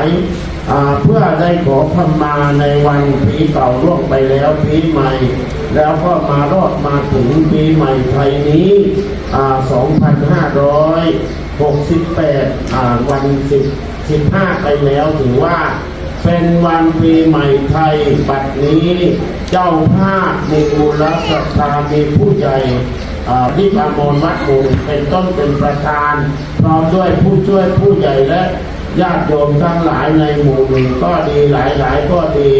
ายเพื่อได้ขอขมาในวันปีเก่าล่วงไปแล้วปีใหม่ แล้วก็มารอดมาถึงปีใหม่ไทยนี้ 2568 วัน10 15 ไปแล้วถือว่าเป็นวันปีใหม่ไทยบัดนี้ เจ้าภาพมีบุรัศรัทธามีผู้ใหญ่ที่ปรามนวัดหมู่เป็นต้นเป็นประธานพร้อมด้วยผู้ช่วยผู้ใหญ่และ ญาติโยมทั้งหลายในหมู่หนึ่งก็ดีหลายหลายก็ดี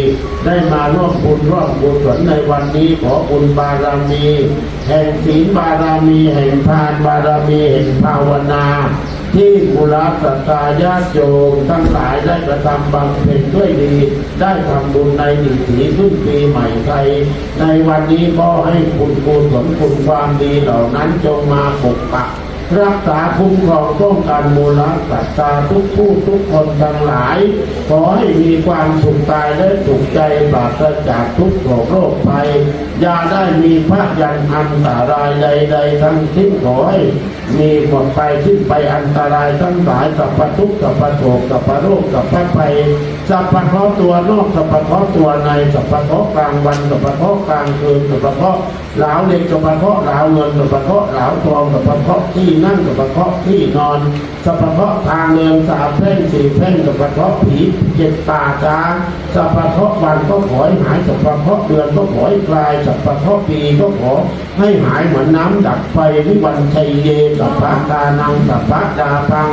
ได้มาร่วมบุญร่วมบุญสนในวันนี้ขอบุญบารมี แห่งศีลบารมีแห่งทานบารมีแห่งภาวนาที่บุรัสตาญาติโยมทั้งหลายได้กระทำบำเพ็ญด้วยดี ได้ทำบุญในหนึ่งสีขึ้นปีใหม่ไทย ในวันนี้ก็ให้คุณกุศลคุณความดีเหล่านั้นจงมาปกปัก รักษาคุ้มครองป้องกันมูลสัตตาทุกผู้ทุกคนทั้งหลาย ขอให้มีความสุขกายและสุขใจปราศจากทุกโศกโรคภัยอย่าได้มีพระยันอันตรายใด ๆ ทั้งสิ้นขอให้มีหมดไปสิ้นไปอันตรายทั้งหลายกับปทุกกับปโศกกับปโรคกับพระภัยสัพพะเคราะตัวนอกสัพพะเคราะตัวในสัพพะเคราะกลางวันสัพพะเคราะกลางคืนสัพพะเคราะหลาวเล็กสัพพะเคราะหลาวเงินสัพพะเคราะหลาวทองสัพพะเคราะที่นั่งสัพพะเคราะที่นอนสัพพะเคราะทางเดินสามแพร่งสี่แพร่งสัพพะเคราะผีเจ็ดตาจ้าสัพพะเคราะวันก็ขอให้หายสัพพะเคราะเดือนก็ขอให้คลายสัพพะเคราะปีก็ขอให้หายเหมือนน้ำดับไฟวิวันชัยเยสัพพะกานังสัพพะดาพัง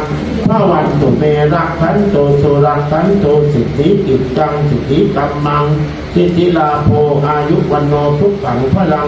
พระวันตุเมรักขันโตสุรักขันโตสิทธิกิจจังสิทธิกัมมังสิทธิลาโภอายุวันโนทุกขังพลัง